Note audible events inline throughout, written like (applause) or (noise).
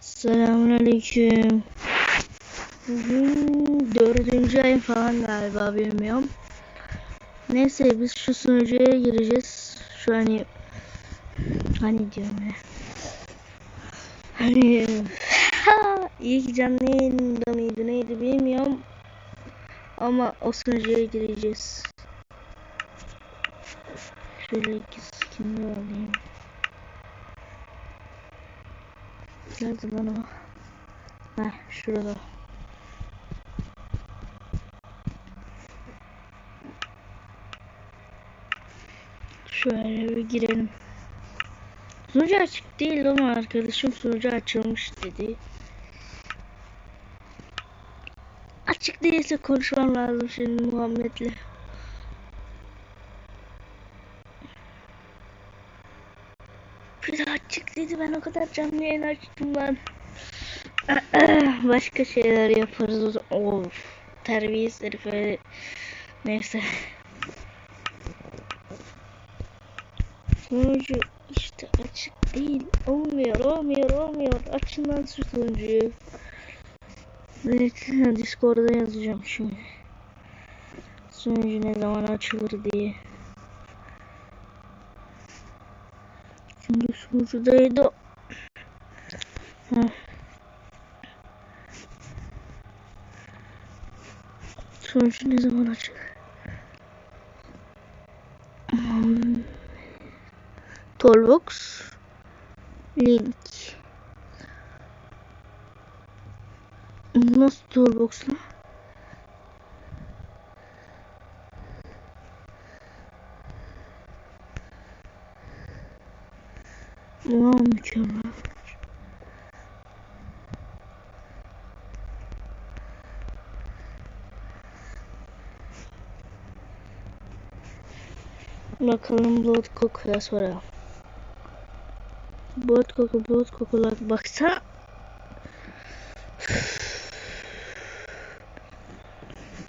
Selamünaleyküm. Bugün dördüncü ay falan galiba bilmiyorum. Neyse biz şu sunucuya gireceğiz. Şu hani hani diyorum ya. Hani iyi ki canlı yayında mıydı neydi bilmiyorum. Ama o sunucuya gireceğiz. Şöyle iki skin'i alayım. Nerede lan o? Heh şurada. Şöyle bir girelim. Sunucu açık değil ama arkadaşım sunucu açılmış dedi. Açık değilse konuşmam lazım şimdi Muhammed'le. Bir de açık dedi ben o kadar canlı yayın açtım lan. (clears throat) Başka şeyler yaparız. Of. Terbiyesiz herife. Neyse. Sonucu işte açık değil. Olmuyor, olmuyor, olmuyor. Açın lan şu sonucuyu. Evet, Discord'da yazacağım şimdi. Sonucu ne zaman açılır diye. Şimdi sunucudaydı. Heh. Sonucu ne zaman açılır? Hmm. Toolbox link Nasıl Toolbox lan? Wow mükemmel. Bakalım blood kokuya soralım. Blood koku, blood kokular. Baksana.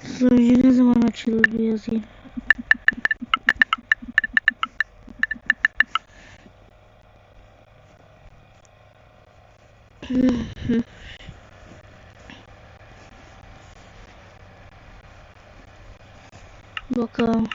Sunucu ne zaman açılır bir yazayım. Bakalım.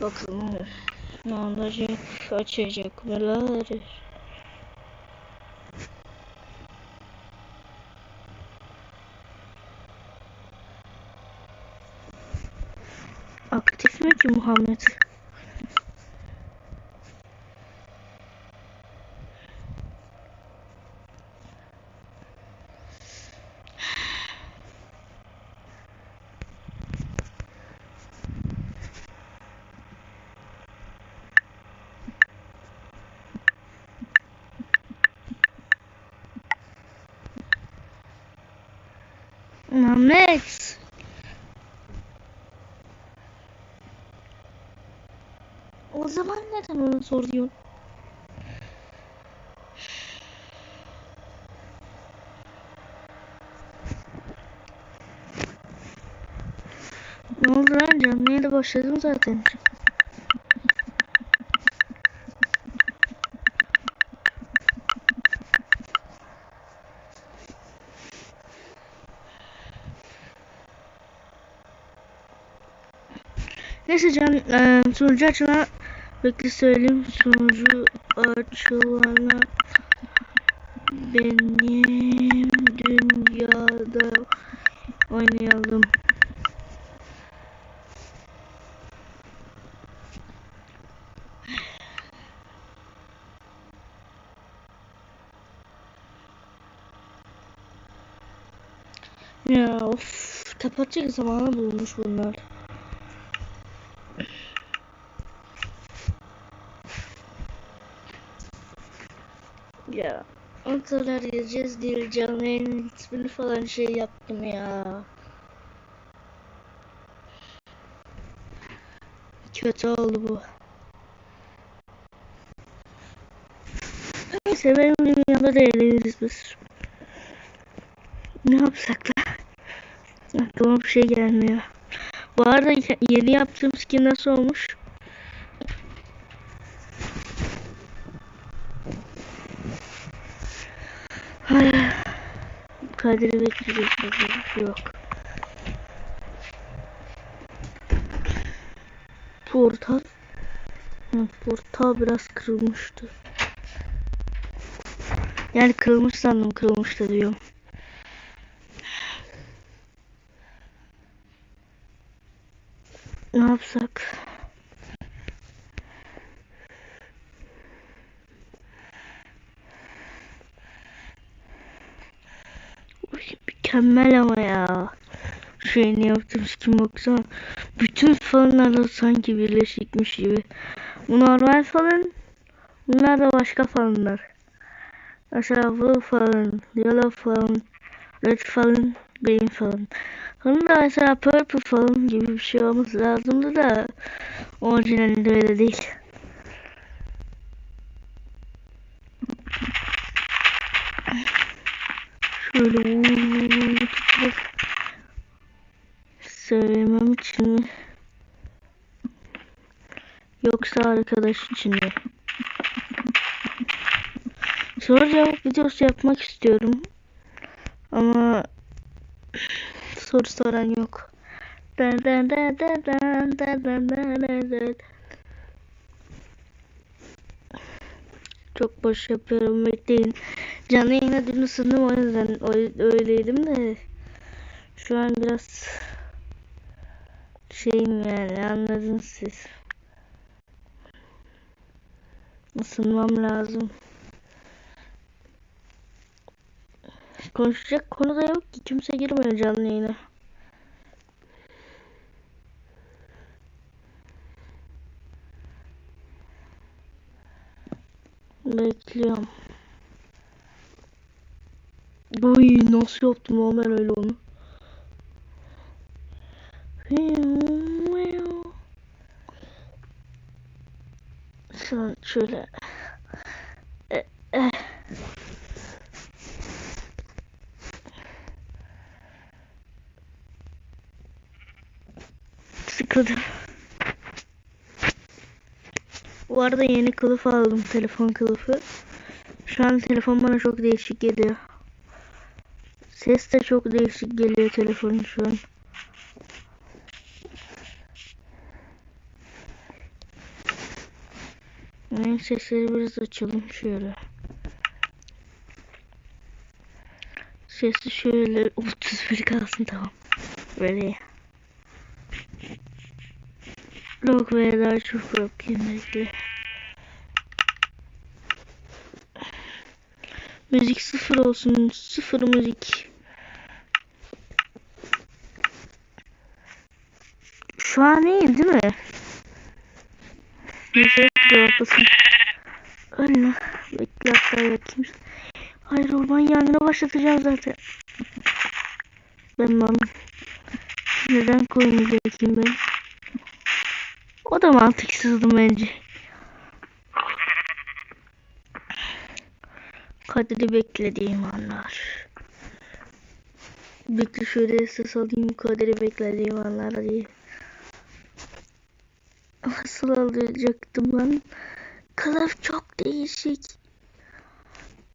Bakalım ne olacak açacaklar. Aktif mi ki Muhammed? Muhammed. O zaman neden onu soruyorsun? Ne oldu lan canlı yayına başladım zaten. Neyse can e, sunucu açılana bekle söyleyeyim sunucu açılana benim dünyada oynayalım. Ya of kapatacak zamanı bulmuş bunlar. Ya Antalya'ya gireceğiz diye canlı ismini falan şey yaptım ya. Kötü oldu bu. Neyse benim dünyada değiliz biz. Ne yapsak da? Aklıma bir şey gelmiyor. Bu arada yeni yaptığım skin nasıl olmuş? Kadir'i bekleyeceğiz. Yok. Portal. Hı, portal biraz kırılmıştı. Yani kırılmış sandım kırılmıştı diyorum. Ne yapsak? Mükemmel ama ya. Şu yeni yaptığım skin baksana. Bütün fanlar sanki birleşikmiş gibi. Bu normal falan. Bunlar da başka fanlar. Mesela blue falan, yellow falan, red falan, green falan. Bunun da mesela purple falan gibi bir şey olması lazımdı da orijinalinde öyle değil. Şöyle uuu, Söylemem için? Yoksa arkadaş için mi? Soru cevap videosu yapmak istiyorum. Ama soru soran yok. Çok boş yapıyorum bekleyin. Canlı yayına dün ısındım o yüzden öyleydim de. Şu an biraz şeyim yani anladınız siz. Isınmam lazım. Konuşacak konu da yok ki kimse girmiyor canlı yayına. Bekliyorum. Oy nasıl yaptım ama ben öyle onu. Şu an şöyle. Eh. Sıkıldım. Bu arada yeni kılıf aldım. Telefon kılıfı. Şu an telefon bana çok değişik geliyor. Ses de çok değişik geliyor telefonun şu an. Ben sesleri biraz açalım şöyle. Sesi şöyle 31 kalsın tamam. Böyle. Log ve daha çok bakayım belki. Müzik sıfır olsun. Sıfır müzik. Şu an iyi değil mi? Cevaplasın. Anne. Bekle hatta yakayım. Hayır orman yangını başlatacağım zaten. Ben lan. Neden koyunu yakayım ben? O da mantıksızdı bence. Kaderi beklediğim anlar. Bekle şöyle ses alayım kaderi beklediğim anlar diye. Nasıl alacaktım lan? Kılıf çok değişik.